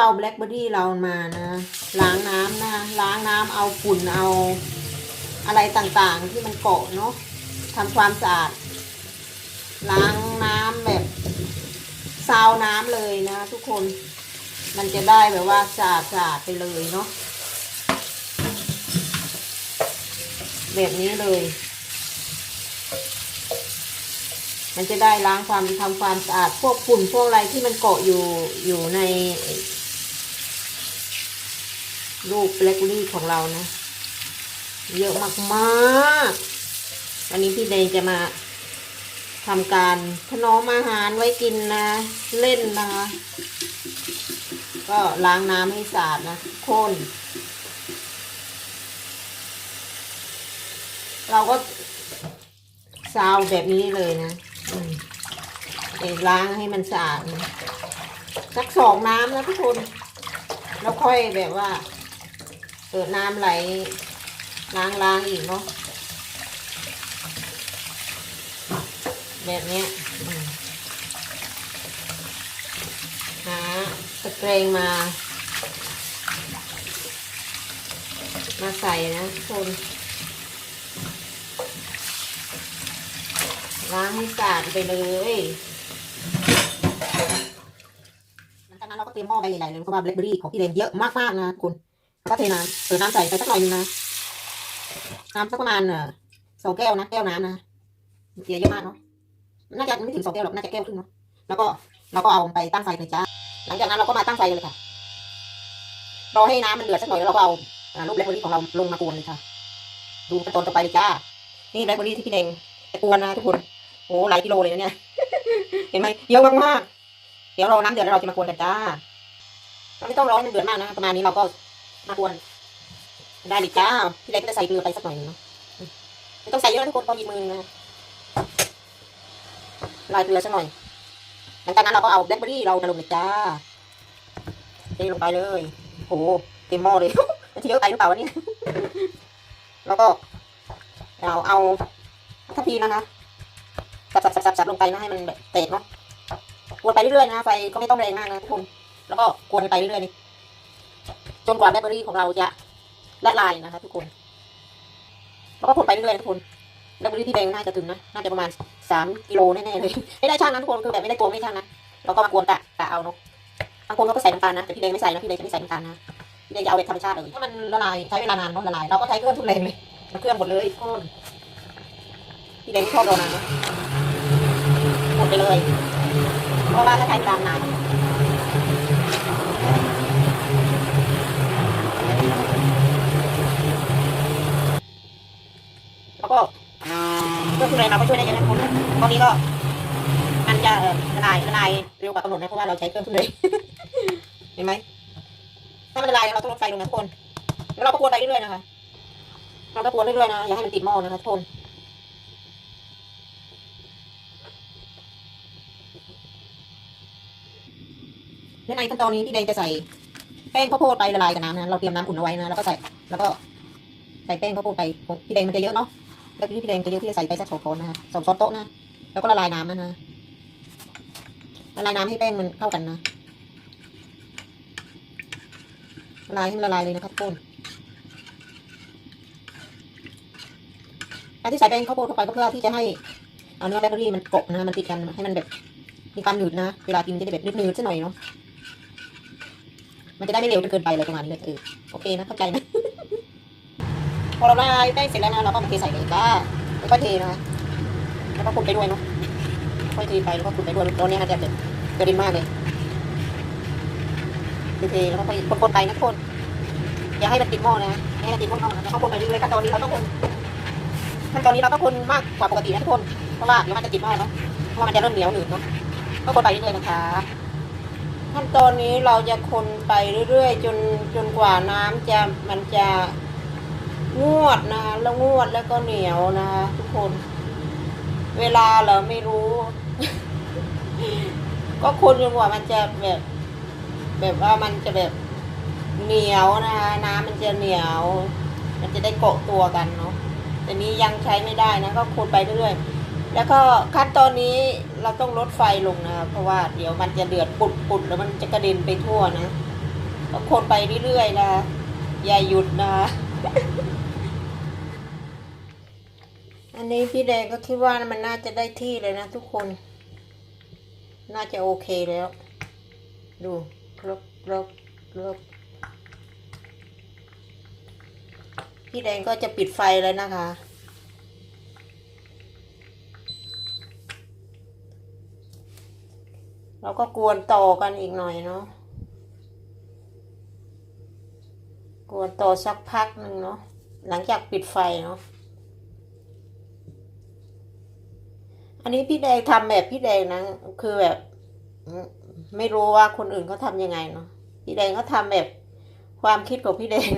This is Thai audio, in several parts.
เอาแบล็คเบอร์รี่เรามานะล้างน้ำนะล้างน้ำเอาฝุ่นเอาอะไรต่างๆที่มันเกาะเนาะทำความสะอาด ล้างน้ำแบบซาวน้ำเลยนะทุกคนมันจะได้แบบว่าสะอาดสะอาดไปเลยเนาะแบบนี้เลย มันจะได้ล้างความทำความสะอาดพวกฝุ่นพวกอะไรที่มันเกาะอยู่อยู่ในลูกแบล็คเบอรี่ของเรานะ เยอะมากๆ วันนี้พี่เดย์จะมาทำการถนอมอาหารไว้กินนะ เล่นนะคะ ก็ล้างน้ำให้สะอาดนะโคนเราก็ซาวแบบนี้เลยนะ เดี๋ยวล้างให้มันสะอาดสักสองน้ำนะทุกคน แล้วค่อยแบบว่า เปิดน้ำไหล ล้างล้างอีกเนาะแบบนี้หาตะเกรงมา มาใส่นะทุกคน ล้างให้สะอาดไปเลยหลังจากนั้นเราก็เตรียมหม้อใบใหญ่ๆเลยเพราะว่าแบล็คเบอร์รี่ของพี่เลนเยอะมากๆนะคุณแล้วก็เทน้ำเติมน้ำใส่ไปสักหน่อยนึงนะน้ำสักประมาณสองแก้วนะแก้วน้ำนะเสียเยอะมากเนาะน่าจะไม่ถึงสองแก้วหรอกน่าจะแก้วครึ่งเนาะแล้วก็เราก็เอาไปตั้งไฟเลยจ้าหลังจากนั้นเราก็มาตั้งไฟเลยค่ะรอให้น้ำมันเดือดสักหน่อยแล้วเราก็เอาลูกแบล็คเบอร์รี่ของเราลงมากวนเลยค่ะ ดูขั้นตอนต่อไปเลยจ้า นี่แบล็คเบอร์รี่ที่พี่เดงกวนนะทุกคน โอ้หลายกิโลเลยนะเนี่ย เห็นไหมเยอะมากๆเดี๋ยวรอน้ำเดือดแล้วเราจะมากวนกันจ้าเราไม่ต้องรอให้มันเดือดมากนะประมาณนี้เราก็มากวนได้เลยจ้าพี่เล็กก็จะใส่เกลือไปสักหน่อยนึงเนาะไม่ต้องใส่เยอะทุกคนพอดีมือนะลายเกลือสักหน่อย หลังจากนั้นเราก็เอาแบล็คเบอร์รี่เราลงเลยจ้าเทลงไปเลยโอ้โหเต็มหม้อเลยมันจะเยอะไปหรือเปล่าวะนี่แล้วก็เราเอาทัพพีนะคะ สับสับสับสับสบลงไปนะให้มันแบบเตะเนาะกวนไปเรื่อยๆนะไฟก็ไม่ต้องแรงมากนะทุกคนแล้วก็กวนไปเรื่อยๆนี่จนกว่าแบล็คเบอรี่ของเราจะละลายนะคะทุกคนแล้วก็คนไปเรื่อยๆนะทุกคนแล้วบริที่แดงน่าจะถึงนะน่าจะประมาณสามกิโลแน่ๆเลยไม่ได้ช่างนะทุกคนคือแบบไม่ได้โกงไม่ได้ช่างนะเราก็มากวนกะกะเอาเนาะบางคนเขาก็ใส่น้ำตาลนะแต่พี่แดงไม่ใส่นะพี่แดงจะไม่ใส่น้ำตาลนะพี่แดงจะเอาแบบธรรมชาติเลยถ้ามันละลายใช้เวลานานเนาะละลายเราก็ใช้เครื่องทุนแรงเลยเครื่องหมดเลยทุกคนพี่แดงไม่ชอบรอนานนะ หมดไปเลย เพราะว่าถ้าใช้เวลานานแล้วก็เพื่อคุณแรงเราก็ช่วยได้เยอะนะทุกคนตอนนี้ก็มันจะละลายละลายเร็วกว่ากำหนดนะเพราะว่าเราใช้เครื่องทุนเลยเห็นไหมถ้ามันละลายเราต้องลดไฟลงนะทุกคนแล้วเราก็กวนไปเรื่อยๆนะคะเราก็กวนเรื่อยๆนะอย่าให้มันติดหม้อนะคะทุกคน และในขั้นตอนนี้พี่แดงจะใส่แป้งข้าวโพดไปละลายกับน้ำนะเราเตรียมน้ำอุ่นเอาไว้นะแล้วก็ใส่แล้วก็ใส่แป้งข้าวโพดไปพี่แดงมันจะเยอะเนาะแล้วพี่แดงจะเยอะที่จะใส่ไปสักสองช้อนนะคะสองช้อนโต๊ะนะแล้วก็ละลายน้ำนะนะละลายน้ำให้แป้งมันเข้ากันนะละลายให้มันละลายเลยนะครับทุกคนการที่ใส่แป้งข้าวโพดเข้าไปก็เพื่อที่จะให้เอาเนื้อแบล็คเบอรี่มันกบนะมันติดกันให้มันแบบมีความหนืดนะเวลากินมันจะได้แบบนืดๆสักหน่อยเนาะ มันจะได้ไม่เร็วจนเกินไปเลยประมาณนี้เลยเออโอเคนะเข้าใจไหมพอเราละลายแป้งเสร็จแล้วนะเราก็มาเทใส่เลยจ้าแล้วก็เทนะคะแล้วก็คลุกไปด้วยเนาะค่อยเทไปแล้วก็คลุกไปด้วยตอนนี้มันจะแบบกระเด็นมากเลยเทแล้วก็ค่อยคนๆไปนะทุกคนอย่าให้มันติดหม้อนะอย่ให้มันติดหม้อนะแล้วก็คนไปเรื่อยๆขั้นตอนนี้เราต้องคนขั้นตอนนี้เราต้องคนมากกว่าปกตินะทุกคนเพราะว่าเดี๋ยวมันจะติดหม้อเนาะเพราะว่ามันจะเริ่มเหนียวหนืดเนาะก็คนไปเรื่อยๆนะคะ ขั้นตอนนี้เราจะคนไปเรื่อยๆ จนจนกว่าน้ำจะมันจะงวดนะคะแล้วงวดแล้วก็เหนียวนะคะทุกคน เวลาเหรอไม่รู้ ก็คนจนกว่ามันจะแบบ แบบว่ามันจะแบบเหนียวนะคะน้ำมันจะเหนียว มันจะได้เกาะตัวกันเนาะแต่นี้ยังใช้ไม่ได้นะก็คนไปเรื่อยๆแล้วก็ขั้นตอนนี้ เราต้องลดไฟลงนะคะเพราะว่าเดี๋ยวมันจะเดือดปุดๆแล้วมันจะกระเด็นไปทั่วนะต้องคนไปเรื่อยๆนะอย่าหยุดนะ อันนี้พี่แดงก็คิดว่ามันน่าจะได้ที่เลยนะทุกคน น่าจะโอเคแล้ว ดูครบครบครบพี่แดงก็จะปิดไฟแล้วนะคะ เราก็กวนต่อกันอีกหน่อยเนาะกวนต่อสักพักหนึ่งเนาะหลังจากปิดไฟเนาะอันนี้พี่แดงทำแบบพี่แดงนะคือแบบ ไม่รู้ว่าคนอื่นเขาทำยังไงเนาะพี่แดงเขาทำแบบความคิดของพี่แดง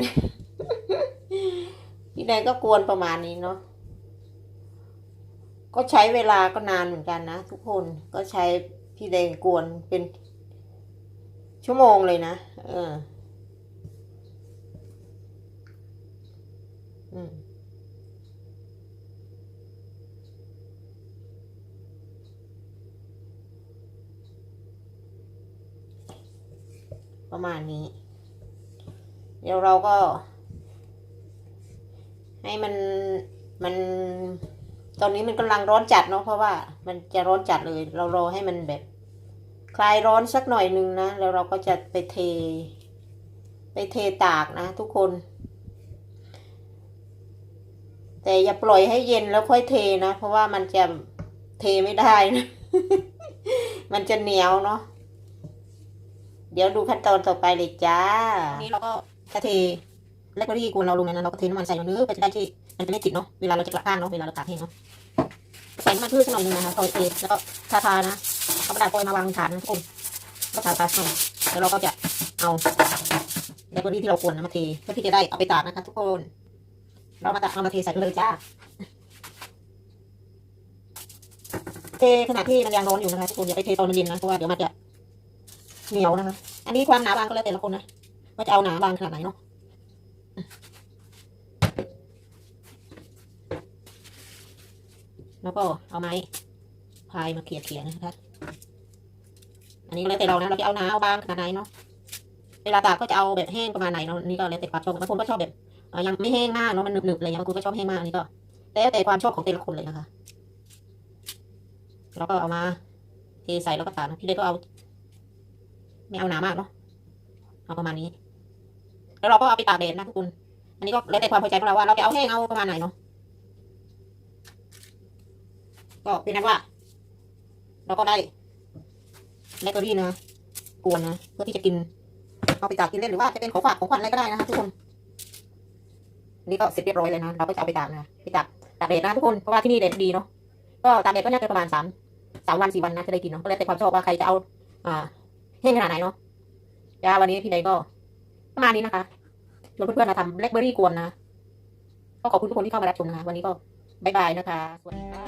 พี่แดงก็กวนประมาณนี้เนาะก็ใช้เวลาก็นานเหมือนกันนะทุกคนก็ใช้ พี่แดงกวนเป็นชั่วโมงเลยนะ เออ อืมประมาณนี้ เดี๋ยวเราก็ ให้มันมัน ตอนนี้มันกำลังร้อนจัดเนาะเพราะว่ามันจะร้อนจัดเลย เรารอให้มันแบบ คลายร้อนสักหน่อยหนึงนะ แล้วเราก็จะไปเท ไปเทตากนะ ทุกคน แต่อย่าปล่อยให้เย็นแล้วค่อยเทนะ เพราะว่ามันจะเทไม่ได้นะ มันจะเหนียวเนาะเดี๋ยวดูขั้นตอนต่อไปเลยจ้านนี้เราก็จะเท แลกเบอรี่กวนเราลงในนั้นเราก็เทน้ำมันใส่ลงเนื้อไปจะได้ที่มันจะไม่ติดเนาะเวลาเราจะกระข้างเนาะเวลาเราตากแห้งเนาะใส่น้ำมันพืชหน่อยนึงนะคะซอยเทแล้วก็ทาทานะเอากระดาษโปรยมาวางฐานนะทุกคนก็ทาทาหน่อยแล้วเราก็จะเอาแลกเบอรี่ที่เรากวนนะมาเทเพื่อที่จะได้เอาไปตากนะคะ ทุกคน เรามาตากเอามาเทใส่เลยจ้าเทขณะที่มันยังร้อนอยู่นะคะทุกคนอย่าไปเทตอนมันเย็นนะเพราะว่าเดี๋ยวมันจะเหนียวนะคะ อันนี้ความหนาบางก็แล้วแต่ละคนนะว่าจะเอาหนาบางขนาดไหนเนาะ แล้วก็เอาไม้พายมาเขี่ยเขี่ยๆนะคะอันนี้แล้วแต่เรานะเราจะเอาหนาเอาบางขนาดไหนเนาะเวลาตากก็จะเอาแบบแห้งประมาณไหนเนาะนี่ก็แล้วแต่ความชอบบางคนก็ชอบแบบยังไม่แห้งมากเนาะมันหนึบๆอะไรเงี้ยบางคนก็ชอบแห้งมากนนี้ก็แล้วแต่ความชอบของแต่ละคนเลยนะคะแล้วก็เอามาเทใส่แล้วก็ตากนะพี่เล็กก็เอาไม่เอาหนามากเนาะเอาประมาณนี้ แล้วเราก็เอาไปตากแดดนะทุกคนอันนี้ก็แล้วแต่ความพอใจของเราว่าเราจะเอาแห้งเอาประมาณไหนเนาะ ก็เป็นนั้นว่า เราก็ได้แลกเบอรี่นะกวนนะเพื่อที่จะกิน เอาไปตากกินเล่นหรือว่าจะเป็นของฝากของขวัญอะไรก็ได้นะคะทุกคนนนี้ก็เสร็จเรียบร้อยเลยนะ เราก็จะเอาไปตากนะไปตากตากแดดนะทุกคนเพราะว่าที่นี่แดดดีเนาะก็ตากแดดก็น่าจะประมาณสามสามวันสี่วันนะจะได้กินเนาะก็แล้วแต่ความชอบว่าใครจะเอาอ่าแห้งขนาดไหนเนาะจ้าวันนี้พี่ใดก็ประมาณนี้นะคะชวนเพื่อนๆมาทำแบล็คเบอร์รี่กวนนะก็ขอบคุณทุกคนที่เข้ามารับชมนะคะวันนี้ก็บายบายนะคะสวัสดีค่ะ